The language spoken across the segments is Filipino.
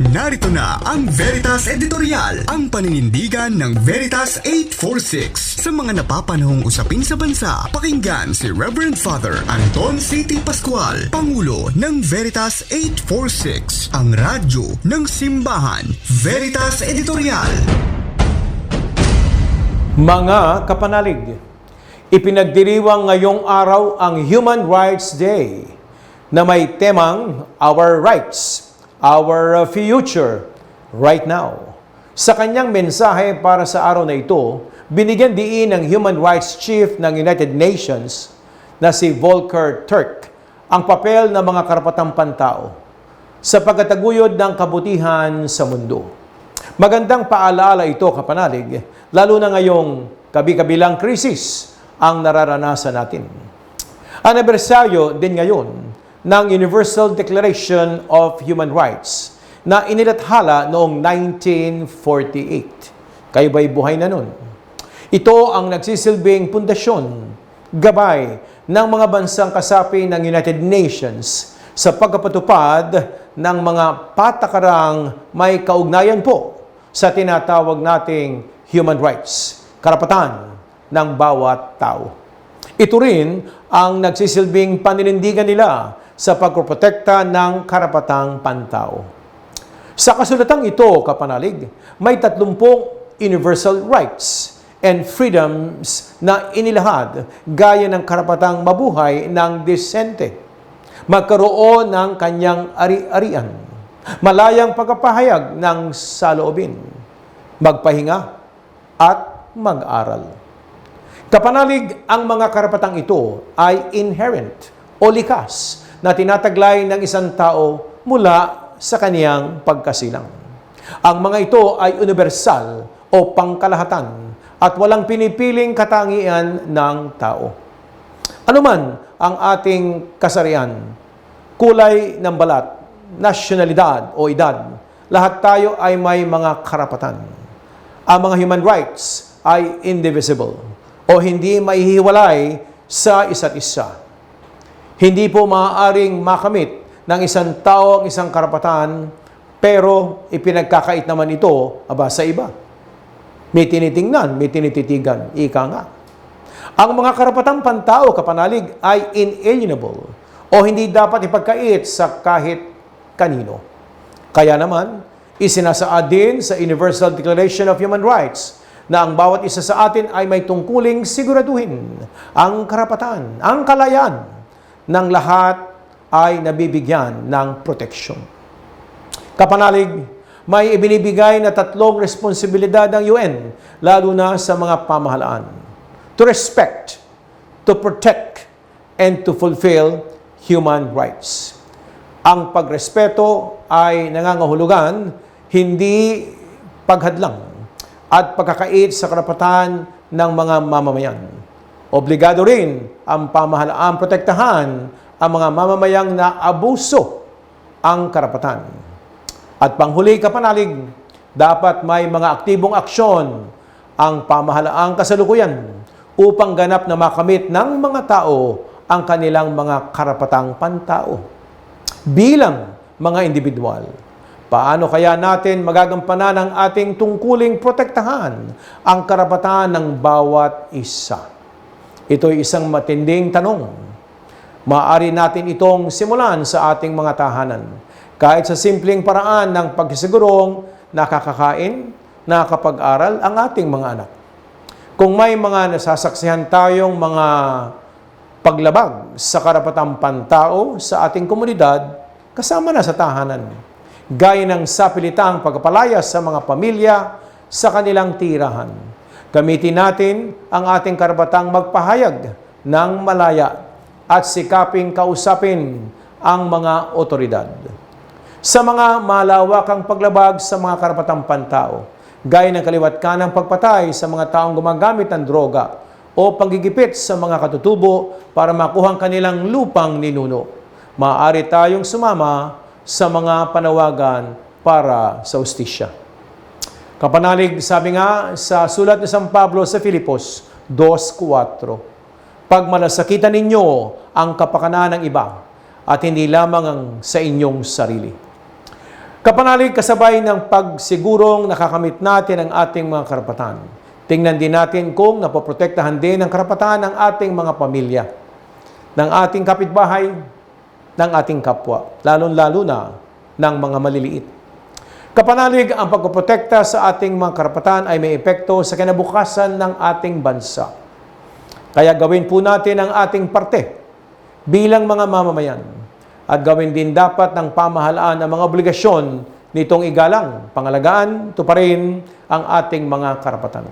Narito na ang Veritas Editorial, ang paninindigan ng Veritas 846. Sa mga napapanahong usapin sa bansa, pakinggan si Reverend Father Anton C.T. Pascual, Pangulo ng Veritas 846, ang radyo ng simbahan. Veritas Editorial. Mga kapanalig, ipinagdiriwang ngayong araw ang Human Rights Day na may temang Our Rights, Our Future, Right Now. Sa kanyang mensahe para sa araw na ito, binigyan diin ng Human Rights Chief ng United Nations na si Volker Turk ang papel ng mga karapatang pantao sa pagkataguyod ng kabutihan sa mundo. Magandang paalala ito, kapanalig, lalo na ngayong kabi-kabilang krisis ang nararanasan natin. Anibersaryo din ngayon ng Universal Declaration of Human Rights na inilathala noong 1948. Kayo ba'y buhay na nun? Ito ang nagsisilbing pundasyon, gabay ng mga bansang kasapi ng United Nations sa pagkapatupad ng mga patakarang may kaugnayan po sa tinatawag nating human rights, karapatan ng bawat tao. Ito rin ang nagsisilbing paninindigan nila sa pagprotekta ng karapatang pantao. Sa kasulatang ito, kapanalig, may 30 universal rights and freedoms na inilahad gaya ng karapatang mabuhay ng disente, magkaroon ng kanyang ari-arian, malayang pagkapahayag ng saloobin, magpahinga at mag-aral. Kapanalig, ang mga karapatang ito ay inherent o likas na tinataglay ng isang tao mula sa kaniyang pagkasilang. Ang mga ito ay universal o pangkalahatan at walang pinipiling katangian ng tao. Ano man ang ating kasarian, kulay ng balat, nasyonalidad o edad, lahat tayo ay may mga karapatan. Ang mga human rights ay indivisible o hindi maihiwalay sa isa't isa. Hindi po maaaring makamit ng isang tao ang isang karapatan, pero ipinagkakait naman ito aba sa iba. May tinitingnan, may tinititigan, ika nga. Ang mga karapatang pantao, kapanalig, ay inalienable o hindi dapat ipagkait sa kahit kanino. Kaya naman, isinasaad din sa Universal Declaration of Human Rights na ang bawat isa sa atin ay may tungkuling siguraduhin ang karapatan, ang kalayaan ng lahat ay nabibigyan ng proteksyon. Kapanalig, may ibinibigay na tatlong responsibilidad ng UN, lalo na sa mga pamahalaan. To respect, to protect, and to fulfill human rights. Ang pagrespeto ay nangangahulugan hindi paghadlang at pagkakait sa karapatan ng mga mamamayan. Obligado rin ang pamahalaan protektahan ang mga mamamayang na abuso ang karapatan. At panghuli kapanalig, dapat may mga aktibong aksyon ang pamahalaang kasalukuyan upang ganap na makamit ng mga tao ang kanilang mga karapatang pantao. Bilang mga individual, paano kaya natin magagampanan ang ating tungkuling protektahan ang karapatan ng bawat isa? Ito'y isang matinding tanong. Maaari natin itong simulan sa ating mga tahanan kahit sa simpleng paraan ng pagsisigurong nakakakain, nakakapag-aral ang ating mga anak. Kung may mga nasasaksihan tayong mga paglabag sa karapatang pantao sa ating komunidad, kasama na sa tahanan. Gaya ng sapilitang pagpapalayas sa mga pamilya sa kanilang tirahan. Gamitin natin ang ating karapatang magpahayag ng malaya at sikaping kausapin ang mga otoridad sa mga malawakang paglabag sa mga karapatang pantao, gaya ng kaliwat kanang pagpatay sa mga taong gumagamit ng droga o panggigipit sa mga katutubo para makuhang kanilang lupang ninuno. Maaari tayong sumama sa mga panawagan para sa ustisya. Kapanalig, sabi nga sa sulat ni San Pablo sa Filipos 2.4, Pagmalasakitan ninyo ang kapakanan ng iba at hindi lamang ang sa inyong sarili. Kapanalig kasabay ng pagsigurong nakakamit natin ang ating mga karapatan. Tingnan din natin kung napoprotektahan din ang karapatan ng ating mga pamilya, ng ating kapitbahay, ng ating kapwa, lalong-lalo na ng mga maliliit. Kapanalig ang pagpoprotekta sa ating mga karapatan ay may epekto sa kinabukasan ng ating bansa. Kaya gawin po natin ang ating parte bilang mga mamamayan at gawin din dapat ng pamahalaan ang mga obligasyon nitong igalang, pangalagaan, tuparin ang ating mga karapatan.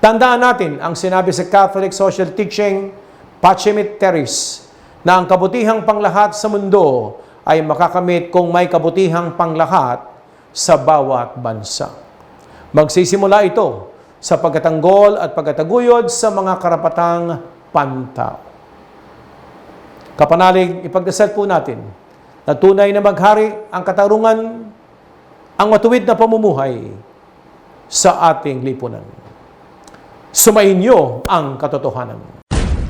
Tandaan natin ang sinabi sa Catholic Social Teaching, Pacem Terris, na ang kabutihang panglahat sa mundo ay makakamit kung may kabutihang panglahat sa bawat bansa. Magsisimula ito sa pagkatanggol at pagkataguyod sa mga karapatang pantao. Kapanalig, ipagdasal po natin na tunay na maghari ang katarungan, ang matuwid na pamumuhay sa ating lipunan. Sumainyo ang katotohanan.